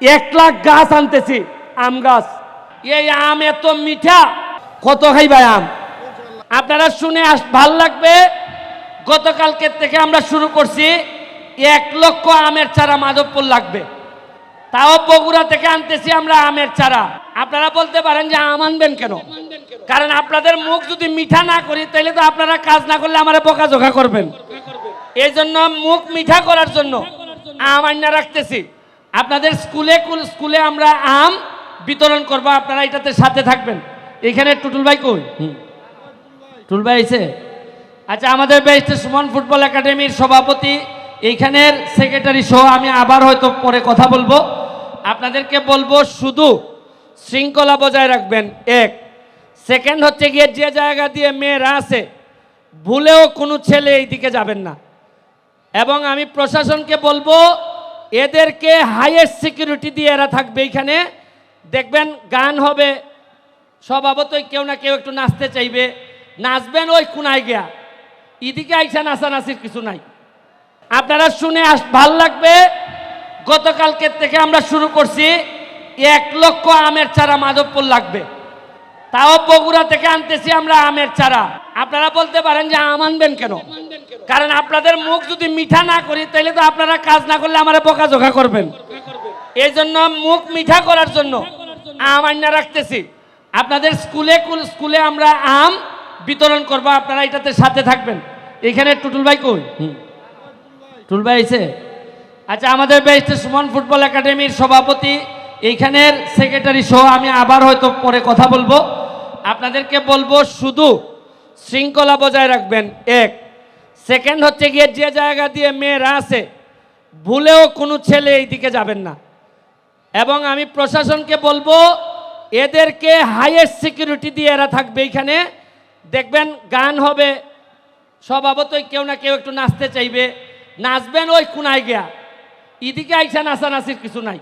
এক লাখ গাছ আনতেছি, আম গাছ। এই আম এত মিঠা, কত খাইবাই আম? আপনারা শুনে আস, ভালো লাগবে। গতকালকের থেকে আমরা শুরু করছি, এক লক্ষ আমের চারা মাধবপুর লাগবে। তাও বগুড়া থেকে আনতেছি আমরা আমের চারা। আপনারা বলতে পারেন যে আম আনবেন কেন? কারণ আপনাদের মুখ যদি মিঠা না করি তাহলে তো আপনারা কাজ না করলে আমার বোকাঝোকা করবেন। এই জন্য মুখ মিঠা করার জন্য আম আইনা রাখতেছি। আপনাদের স্কুলে কুল- স্কুলে আমরা আম বিতরণ করব, আপনারা এটাতে সাথে থাকবেন। এখানে টুটুল ভাই কই? টুটুল ভাই এসে? আচ্ছা আমাদের বেস্ট সুমন ফুটবল একাডেমির সভাপতি, এইখানের সেক্রেটারি সহ আমি আবার হয়তো পরে কথা বলব। আপনাদেরকে বলব, শুধু শৃঙ্খলা বজায় রাখবেন, এক। সেকেন্ড হচ্ছে গিয়ে যে জায়গা দিয়ে মেয়েরা আছে, ভুলেও কোনো ছেলে এই দিকে যাবেন না। এবং আমি প্রশাসনকে বলব এদেরকে হাইয়েস্ট সিকিউরিটি দিয়ে এরা থাকবে এখানে। দেখবেন গান হবে স্বভাবতই কেউ না কেউ একটু নাচতে চাইবে। নাচবেন ওই কোনায় গিয়া। এদিকে আইসা নাচা নাচানাচির কিছু নাই। আপনারা শুনে আস, ভালো লাগবে, গতকালকের থেকে আমরা শুরু করছি, এক লক্ষ আমের চারা মাধবপুর লাগবে। তাও বগুড়া থেকে আনতেছি আমরা আমের চারা। আপনারা বলতে পারেন যে আম আনবেন কেন? কারণ আপনাদের মুখ যদি মিঠা না করি তাহলে তো আপনারা কাজ না করলে আমার বোকাঝোকা করবেন। এই জন্য মুখ মিঠা করার জন্য আম আইনা রাখতেছি। আপনাদের স্কুলে কুল- স্কুলে আমরা আম বিতরণ করব, আপনারা এটাতে সাথে থাকবেন। এখানে টুটুল ভাই কই? টুটুল ভাই এসে আচ্ছা আমাদের বেস্ট সুমন ফুটবল একাডেমির সভাপতি, এইখানের সেক্রেটারি সহ আমি আবার হয়তো পরে কথা বলব। আপনাদেরকে বলব, শুধু শৃঙ্খলা বজায় রাখবেন। এক সেকেন্ড হচ্ছে গিয়ে যে জায়গা দিয়ে মেয়েরা আছে, ভুলেও কোনো ছেলে এই দিকে যাবেন না। এবং আমি প্রশাসনকে বলব, এদেরকে হাইয়েস্ট সিকিউরিটি দিয়ে এরা থাকবে এখানে দেখবেন গান হবে স্বভাবতই কেউ না কেউ একটু নাচতে চাইবে। নাচবেন ওই কোনায় গিয়া। এদিকে আইসা নাচা নাচানাচির কিছু নাই।